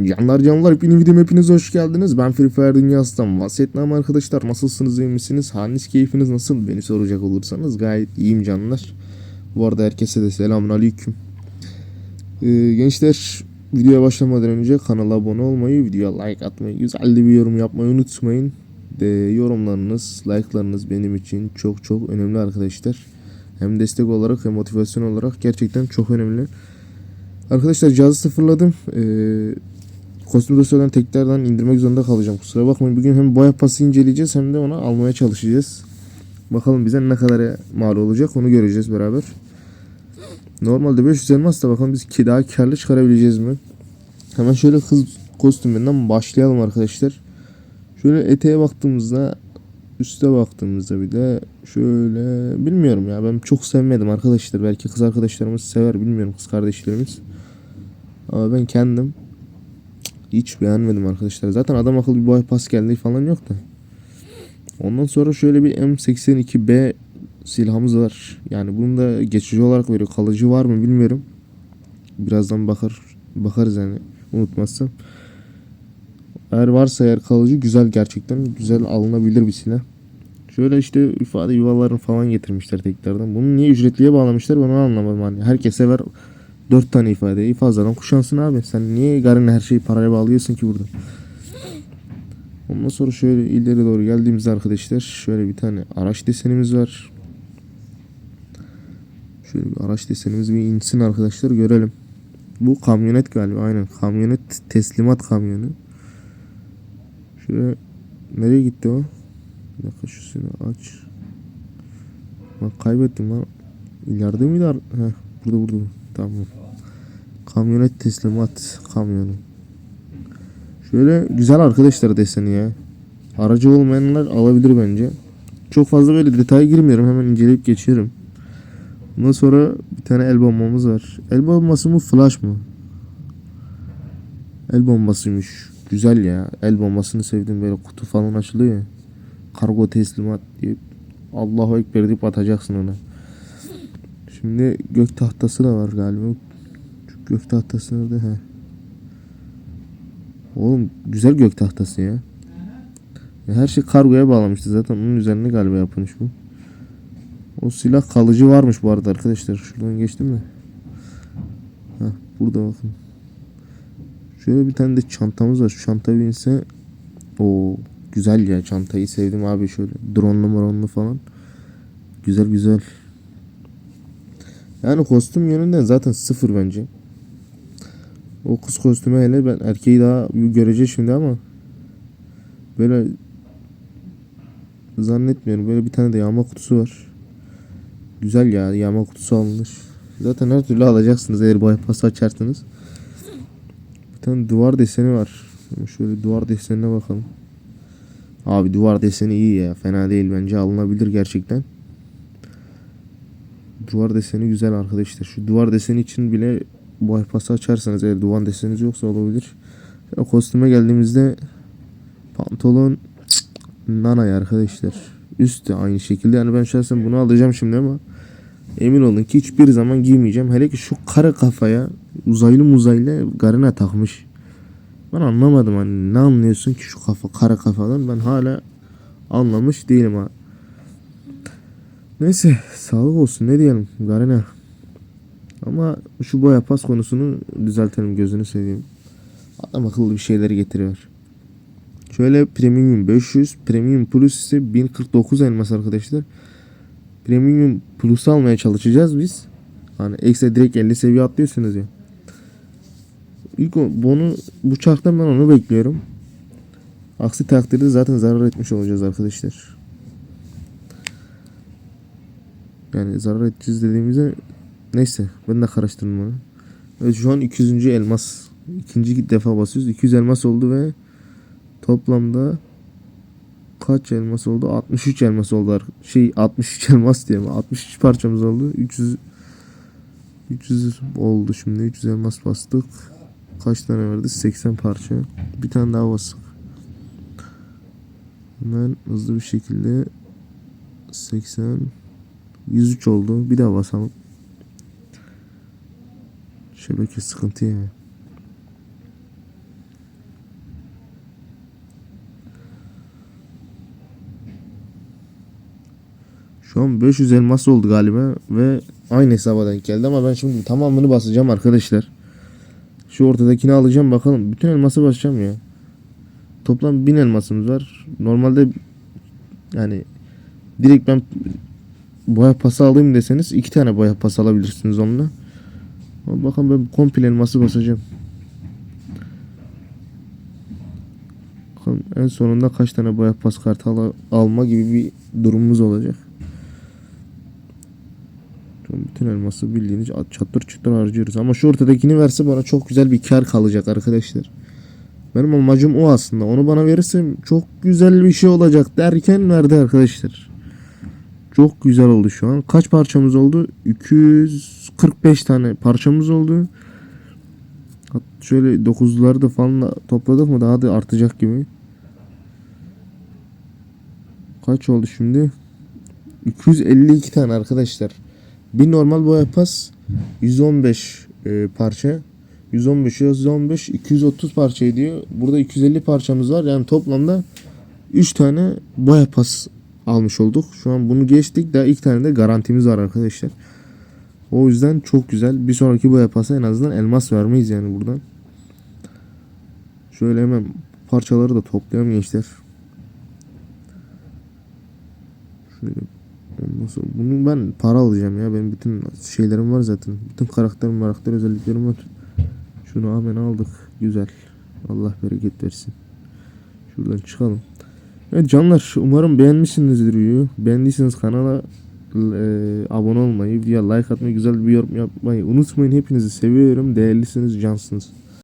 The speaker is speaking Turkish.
Canlar canlar hepiniz videom hepiniz hoş geldiniz. Ben Free Fire Dünyası'ndan Vasiyetname arkadaşlar. Nasılsınız iyi misiniz? Haliniz keyfiniz nasıl? Beni soracak olursanız gayet iyiyim canlar. Bu arada herkese de selamun aleyküm. Ee, gençler videoya başlamadan önce kanala abone olmayı, videoya like atmayı, güzel bir yorum yapmayı unutmayın. De yorumlarınız, like'larınız benim için çok çok önemli arkadaşlar. Hem destek olarak hem motivasyon olarak gerçekten çok önemli. Arkadaşlar cihazı sıfırladım. Ee, kostüm dosyadan tekrardan indirmek zorunda kalacağım. Kusura bakmayın. Bugün hem boya pası inceleyeceğiz hem de onu almaya çalışacağız. Bakalım bize ne kadar mal olacak onu göreceğiz beraber. Normalde 500 elmas da bakalım biz ki daha karlı çıkarabileceğiz mi? Hemen şöyle hız kostümünden başlayalım arkadaşlar. Şöyle eteğe baktığımızda üste baktığımızda bir de şöyle bilmiyorum ya ben çok sevmedim arkadaşlar. Belki kız arkadaşlarımız sever bilmiyorum kız kardeşlerimiz. Ama ben kendim hiç beğenmedim arkadaşlar. Zaten adam akıllı bir boy pas geldi falan yok da. Ondan sonra şöyle bir M82B silahımız var. Yani bunu da geçici olarak veriyor. Kalıcı var mı bilmiyorum. Birazdan bakar bakarız yani unutmazsam. Eğer varsa eğer kalıcı güzel gerçekten güzel alınabilir bir silah. Şöyle işte ifade yuvalarını falan getirmişler tekrardan. Bunu niye ücretliye bağlamışlar ben onu anlamadım. Hani herkes sever 4 tane ifadeyi fazladan kuşansın abi. Sen niye garın her şeyi paraya bağlıyorsun ki burada? Ondan sonra şöyle ileri doğru geldiğimizde arkadaşlar şöyle bir tane araç desenimiz var. Şöyle bir araç desenimiz bir insin arkadaşlar görelim. Bu kamyonet galiba aynen kamyonet teslimat kamyonu. Şöyle nereye gitti o? Bir dakika şusunu aç. Bak kaybettim lan. İleride miydi? Heh, burada burada. Tamam. Kamyonet teslimat kamyonu. Şöyle güzel arkadaşlar deseni ya. Aracı olmayanlar alabilir bence. Çok fazla böyle detaya girmiyorum. Hemen inceleyip geçiyorum. Bundan sonra bir tane el bombamız var. El bombası mı flash mı? El bombasıymış. Güzel ya. El bombasını sevdim böyle kutu falan açılıyor ya. Kargo teslimat deyip Allahu Ekber deyip atacaksın ona. Şimdi gök tahtası da var galiba. Gök tahtası nerede? He. Oğlum güzel gök tahtası ya. Ya Her şey kargoya bağlamıştı zaten onun üzerine galiba yapılmış bu. O silah kalıcı varmış bu arada arkadaşlar. Şuradan geçtim mi? Heh, burada bakın. Şöyle bir tane de çantamız var. Şu çanta binse o güzel ya çantayı sevdim abi şöyle drone'lu moronlu falan. Güzel güzel. Yani kostüm yönünden zaten sıfır bence. O kız kostümü hele ben erkeği daha göreceğiz şimdi ama böyle zannetmiyorum. Böyle bir tane de yağma kutusu var. Güzel ya yağma kutusu alınır. Zaten her türlü alacaksınız eğer bypass açarsanız. Bir tane duvar deseni var. Şöyle duvar desenine bakalım. Abi duvar deseni iyi ya. Fena değil bence alınabilir gerçekten. Duvar deseni güzel arkadaşlar. Şu duvar deseni için bile bypass'ı açarsanız eğer duvar deseniniz yoksa olabilir. Şöyle kostüme geldiğimizde pantolon nanay arkadaşlar. Üst de aynı şekilde. Yani ben şahsen bunu alacağım şimdi ama emin olun ki hiçbir zaman giymeyeceğim. Hele ki şu kara kafaya uzaylı muzaylı garına takmış. Ben anlamadım hani ne anlıyorsun ki şu kafa kara kafadan ben hala anlamış değilim ha. Neyse sağlık olsun ne diyelim Garena. Ama şu boya pas konusunu düzeltelim gözünü seveyim. Adam akıllı bir şeyleri getiriyor. Şöyle premium 500, premium plus ise 1049 elmas arkadaşlar. Premium plus almaya çalışacağız biz. Hani ekstra direkt 50 seviye atlıyorsunuz ya. İlk bunu bu çarktan ben onu bekliyorum. Aksi takdirde zaten zarar etmiş olacağız arkadaşlar. Yani zarar edeceğiz dediğimizde neyse ben de karıştırdım onu. Evet şu an 200. elmas. ikinci defa basıyoruz. 200 elmas oldu ve toplamda kaç elmas oldu? 63 elmas oldu. Şey 63 elmas diye mi? 63 parçamız oldu. 300 300 oldu şimdi. 300 elmas bastık. Kaç tane verdi? 80 parça. Bir tane daha bastık. Hemen hızlı bir şekilde 80 103 oldu. Bir daha basalım. Şebeke sıkıntı yani. Şu an 500 elmas oldu galiba ve aynı hesaba denk geldi ama ben şimdi tamamını basacağım arkadaşlar. Şu ortadakini alacağım bakalım. Bütün elması basacağım ya. Toplam 1000 elmasımız var. Normalde yani direkt ben boya pası alayım deseniz iki tane boya pası alabilirsiniz onunla. Bakın ben komple elması basacağım. Bakalım en sonunda kaç tane boya pas kartı ala- alma gibi bir durumumuz olacak. Bütün elması bildiğiniz çatır çatır harcıyoruz. Ama şu ortadakini verse bana çok güzel bir kar kalacak arkadaşlar. Benim amacım o aslında. Onu bana verirse çok güzel bir şey olacak derken verdi arkadaşlar. Çok güzel oldu şu an. Kaç parçamız oldu? 245 tane parçamız oldu. Şöyle 9'ları da falan da topladık mı daha da artacak gibi. Kaç oldu şimdi? 252 tane arkadaşlar. Bir normal boya pas 115 e, parça. 115 115 230 parça ediyor. Burada 250 parçamız var. Yani toplamda 3 tane boya pas almış olduk. Şu an bunu geçtik. Daha ilk tane de garantimiz var arkadaşlar. O yüzden çok güzel. Bir sonraki boya pasa en azından elmas vermeyiz yani buradan. Şöyle hemen parçaları da toplayalım gençler. Şöyle sonra bunu ben para alacağım ya. Benim bütün şeylerim var zaten. Bütün karakterim, karakter özelliklerim var. Şunu hemen aldık. Güzel. Allah bereket versin. Şuradan çıkalım. Evet canlar umarım beğenmişsinizdir videoyu. Beğendiyseniz kanala e, abone olmayı, videoya like atmayı, güzel bir yorum yapmayı unutmayın. Hepinizi seviyorum. Değerlisiniz, cansınız.